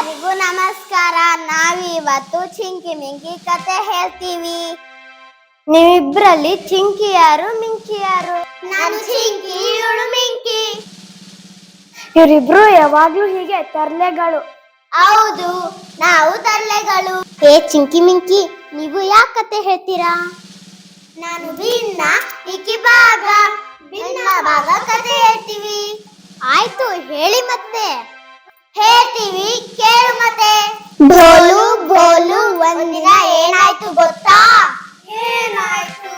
ಎಲ್ಲರಿಗೂ ನಮಸ್ಕಾರ. ನಾವಿವತ್ತು ಚಿಂಕಿ ಮಿಂಕಿ ಕತೆ ಹೇಳ್ತೀವಿ. ನೀವಿಬ್ರಲ್ಲಿ ಚಿಂಕಿ ಯಾರು ಮಿಂಕಿ ಯಾರು ನಾನು ಚಿಂಕಿ ಇವಳು ಮಿಂಕಿ. ಇವರಿಬ್ರು ಯಾವಾಗ್ಲೂ ಹೀಗೆ ತರ್ಲೆಗಳು. ಹೌದು ನಾವು ತರ್ಲೆಗಳು. ಏ ಚಿಂಕಿ ಮಿಂಕಿ ನೀವು ಯಾಕೆ ಕತೆ ಹೇಳ್ತೀರಾ? ನಾನು ಭಿನ್ನ ಇಕ್ಕಿ ಭಾಗ. ಭಿನ್ನ ಭಾಗ ಕತೆ ಹೇಳ್ತೀವಿ. ಆಯ್ತು ಹೇಳಿ ಮತ್ತೆ. ಹೇಳ್ತೀವಿ ಕೇಳು ಮತ್ತೆ. ಬೋಲು ಬೋಲು ಒಂದಿನ ಏನಾಯ್ತು ಗೊತ್ತಾ? ಏನಾಯ್ತು?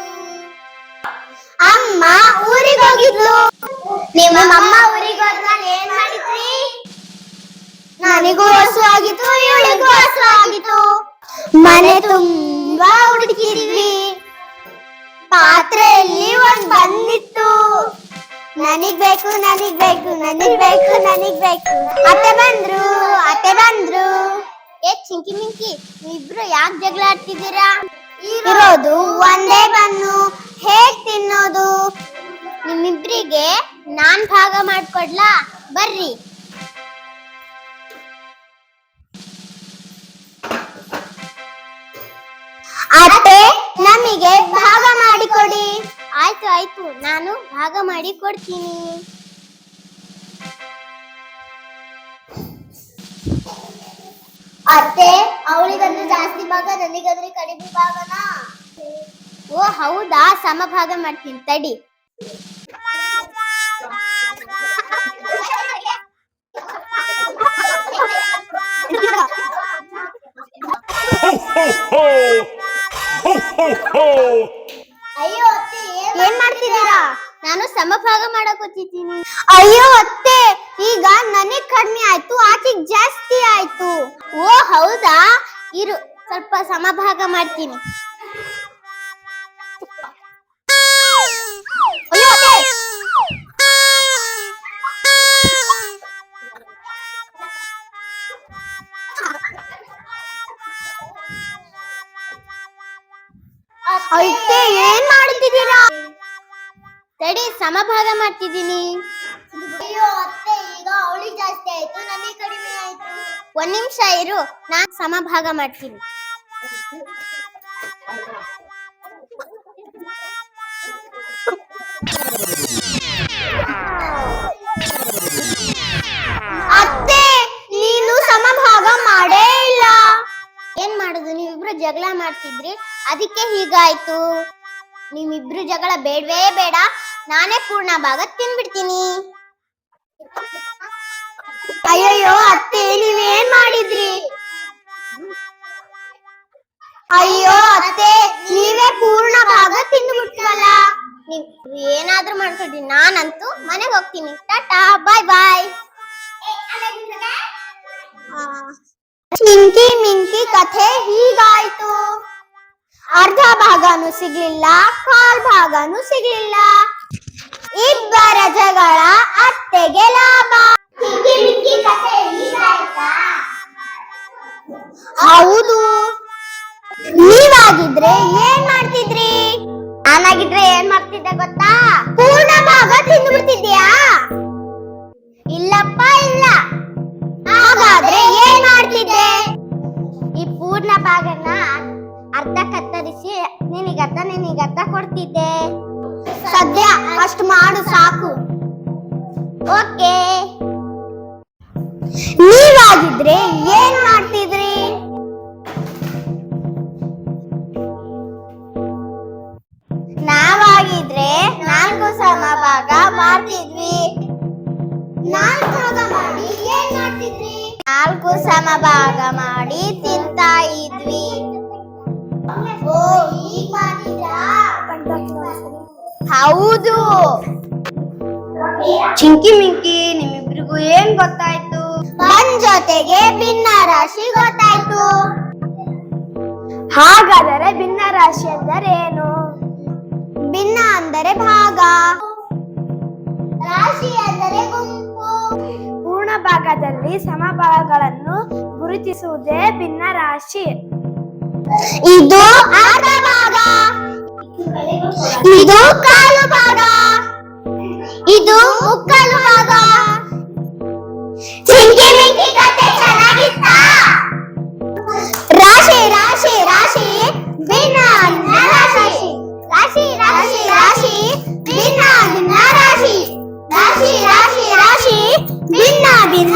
ಅಮ್ಮ ಊರಿಗೆ ಹೋಗಿದ್ಲು. ನಿಮ್ಮ ಅಮ್ಮ ಊರಿಗೆ ಹೋದ್ಮೇಲೆ ಏನ್ ಮಾಡಿದ್ರಿ? ನನಗೂ ಹಸು ಆಗಿತ್ತು ಇವಳಿಗೂ ಹಸು ಆಗಿತ್ತು. ಮನೆ ತುಂಬಾ ಹುಡುಕಿದ್ವಿ. ಪಾತ್ರೆಯಲ್ಲಿ ಒಂದ್ ಬಂದಿತ್ತು. ನನಗ್ ಬೇಕು ನನಗ್ ಬೇಕು ನನಗ್ ಬೇಕು ನನಗ್ ಬೇಕು. ಅತ್ತೆ ಬಂದ್ರು ಅತ್ತೆ ಬಂದ್ರು. ಏ, ಚಿಂಕಿ ಮಿಂಕಿ ಇಬ್ರು ಯಾಕೆ ಜಗಳ ಆಡ್ತಿದ್ದೀರಾ? ಇರೋದು ಒಂದೇ ಬನ್ನು ಹೇಗ್ ತಿನ್ನೋದು? ನಿಮ್ಮಿಬ್ರಿಗೆ ನಾನ್ ಭಾಗ ಮಾಡ್ಕೊಡ್ಲಾ? ಬರ್ರಿ. ಅತ್ತೆ, ನಮಗೆ ಭಾಗ ಮಾಡಿಕೊಡಿ. ಆಯ್ತು ನಾನು ಭಾಗ ಮಾಡಿ ಕೊಡ್ತೀನಿ. ಅತ್ತೆ ಅವಳಿಗಂದ್ರೆ ಜಾಸ್ತಿ ಭಾಗ ನನಗಂದ್ರೆ ಕಡಿಮೆ ಭಾಗನಾ? ಓ ಹೌದಾ? ಸಮಭಾಗ ಮಾಡ್ತೀನಿ ತಡಿ. ನಾನು ಸಮಭಾಗ ಮಾಡಕೋತಿದ್ದೀನಿ ಅಯ್ಯೋ, ಅತ್ತೆ, ಈಗ ನನಗ್ ಕಡಿಮೆ ಆಯ್ತು ಆಕೆಗ್ ಜಾಸ್ತಿ ಆಯ್ತು. ಓ, ಹೌದಾ? ಇರು, ಸ್ವಲ್ಪ ಸಮಭಾಗ ಮಾಡ್ತೀನಿ. ಅತ್ತೆ! ಏನ್ ಮಾಡ್ತಿದ್ದೀರಾ? ತಡಿ, ಸಮಭಾಗ ಮಾಡ್ತಿದ್ದೀನಿ. ಅಯ್ಯೋ, ಅತ್ತೆ, ಈಗ ಅವಳಿ ಜಾಸ್ತಿ ಆಯ್ತು ನನಗೆ ಕಡಿಮೆ ಆಯ್ತು. ಒಂದ್ ನಿಮಿಷ ಇರು, ನಾನ್ ಸಮಭಾಗ ಮಾಡ್ತೀನಿ. ಅತ್ತೆ, ನೀನು ಸಮಭಾಗ ಮಾಡೇ ಇಲ್ಲ. ಏನ್ ಮಾಡುದು, ನೀವಿಬ್ರು ಜಗಳ ಮಾಡ್ತಿದ್ರಿ? ಅದಕ್ಕೆ ಹೀಗಾಯ್ತು. ನಿಮ್ಮಿಬ್ರು ಜಗಳ ಬೇಡವೇ ಬೇಡ. ನಾನೇ ಪೂರ್ಣ ಭಾಗ ತಿನ್ಬಿಡ್ತೀನಿ. ಅಯ್ಯಯ್ಯೋ ಅತ್ತೆ ನೀವೇನ್ ಮಾಡಿದ್ರಿ? ಅಯ್ಯೋ ಅತ್ತೆ ನೀವೇ ಪೂರ್ಣ ಭಾಗ ತಿಂದ್ಬಿಟ್ವಲ್ಲ ನೀವ್ ಏನಾದ್ರೂ ಮಾಡ್ಕೊಡಿ ನಾನಂತೂ ಮನೆಗೆ ಹೋಗ್ತೀನಿ. ಟಾಟಾ ಬಾಯ್ ಬಾಯ್. ಮಿಂಕಿ ಮಿಂಕಿ ಕಥೆ ಹೀಗಾಯ್ತು. ಅರ್ಧ ಭಾಗನೂ ಸಿಗ್ಲಿಲ್ಲ ಕಾಲ್ ಭಾಗನೂ ಸಿಗ್ಲಿಲ್ಲ. ಇಬ್ಬರ ಜಗಳ ಅತ್ತೆಗೆ ಲಾಭ. ಹೌದು. ನೀವಾಗಿದ್ರೆ ಏನ್ ಮಾಡ್ತಿದ್ರಿ? ನಾನಾಗಿದ್ರೆ ಏನ್ ಮಾಡ್ತಿದ್ದೆ ಗೊತ್ತಾ? ಪೂರ್ಣ ಭಾಗ ತಿಂದ್ಬಿಡ್ತಿದ್ಯಾ ಇಲ್ಲಪ್ಪ ಇಲ್ಲ. ಹಾಗಾದ್ರೆ ಏನ್ ಮಾಡ್ತಿದ್ದೆ? ಈ ಪೂರ್ಣ ಭಾಗನ ಅರ್ಧ ಕತ್ತರಿಸಿ ನಿನಗರ್ಧ ನಿನಗರ್ಧ ಕೊಡ್ತಿದ್ದೆ. ಸದ್ಯ ಅಷ್ಟು ಮಾಡು, ಸಾಕು. ಓಕೆ. ನೀವಾಗಿದ್ರೆ ಏನ್ ಮಾಡ್ತಿದ್ರಿ? ನಾವಾಗಿದ್ರೆ ನಾಲ್ಕು ಸಮಭಾಗ ಮಾಡ್ತಿದ್ವಿ. ನಾಲ್ಕು ಭಾಗ ಮಾಡಿ ಏನ್ ಮಾಡ್ತಿದ್ರಿ? ನಾಲ್ಕು ಸಮ ಹೌದು. ಚಿಂಕಿ ಮಿಂಕಿ ನಿಮ್ಮಿಬ್ರಿಗೂ ಏನ್ ಗೊತ್ತಾಯ್ತು? ನನ್ ಜೊತೆಗೆ ಭಿನ್ನ ರಾಶಿ ಗೊತ್ತಾಯ್ತು. ಹಾಗಾದರೆ ಭಿನ್ನ ರಾಶಿ ಎಂದರೆ ಏನು ಭಿನ್ನ ಅಂದರೆ ಭಾಗ. ರಾಶಿ ಅಂದರೆ ಗುಂಪು. ಪೂರ್ಣ ಭಾಗದಲ್ಲಿ ಸಮಭಾಗಗಳನ್ನು ಗುರುತಿಸುವುದೇ ಭಿನ್ನ ರಾಶಿ. ಇದು ಅರ್ಧ ಭಾಗ. ಇದು ಕಾಲು Benim abim